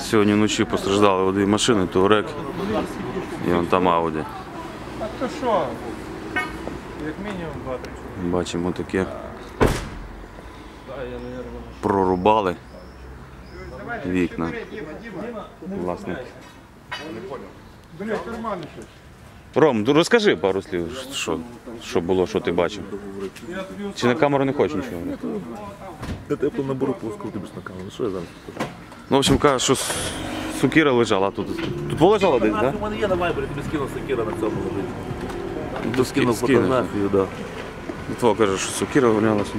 Сьогодні вночі постраждали дві машини, Турек і вон там Ауді. А то що? Як мінімум два-три. Бачимо таке. Прорубали вікна. Власне. Бля, кармани щось. Ром, ну розкажи пару слів, що, що було, що ти бачив. Чи на камеру не хочеш нічого говорити? Я тепло наберу пуску, ти на камеру. Що я зараз? Ну, в общем, каже, що сукіра лежала тут. Тут лежала десь, так? У мене є на вайбері, тобі скинув Сакіра на цьому лежить. Да? Скинув фотографію, так. Твого каже, що сукіра валялася.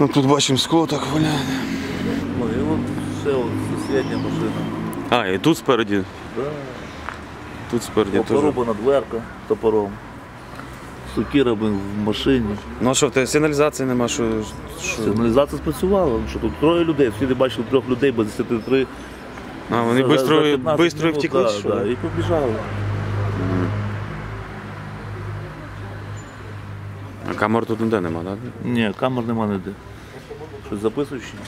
Ну тут бачимо скло так валяє. Ну і от ще от сусідня машина. А, і тут спереді. Да. Тут спереді теж. Порубана дверка топором. Сукіра блин, в машині. Ну а що, в тебе сигналізації нема, що. що... Сигналізація спрацювала. Що тут троє людей, сусіди бачили трьох людей без 10 А, вони швидко бистро втекли, що? да, і побіжали. А камер тут ніде нема, так? Ні, камер нема ніде. Щось записуєш? чи ні?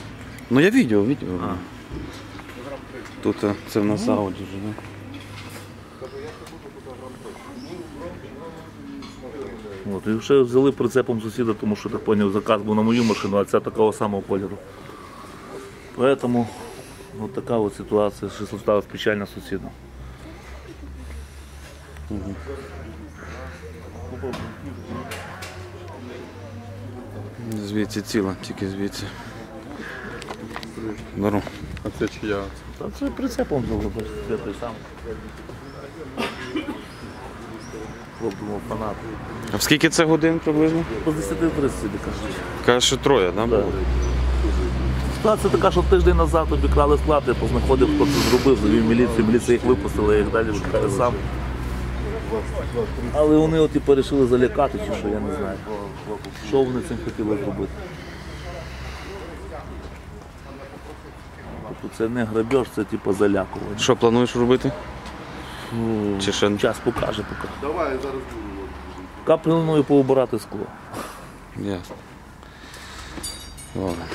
Ну я відео, відео. Тут а, це в нас ауді вже, да? От, і ще взяли прицепом сусіда, тому що так поняв, заказ був на мою машину, а ця такого самого кольору. Поэтому от така от ситуація, що сталася печальна сусіда. Звідси ціла, тільки звідси. Дару. А це чия? Та це прицепом взяли, це той самий. Хлоп думав фанат. А в скільки це годин приблизно? По 10-30 кажуть. Каже, що троє, да? Було? Ситуація така, що тиждень назад обікрали склад, я познаходив, хто це зробив, завів міліцію, міліція їх випустила, я їх далі шукаю сам. Але вони от і вирішили залякати, чи що, я не знаю. Що вони цим хотіли зробити. Тобто це не грабеж, це типу залякування. Що плануєш робити? Ну, Чи ще? Час покаже поки. Давай, я зараз Капельною поубирати скло. Ясно. Ладно.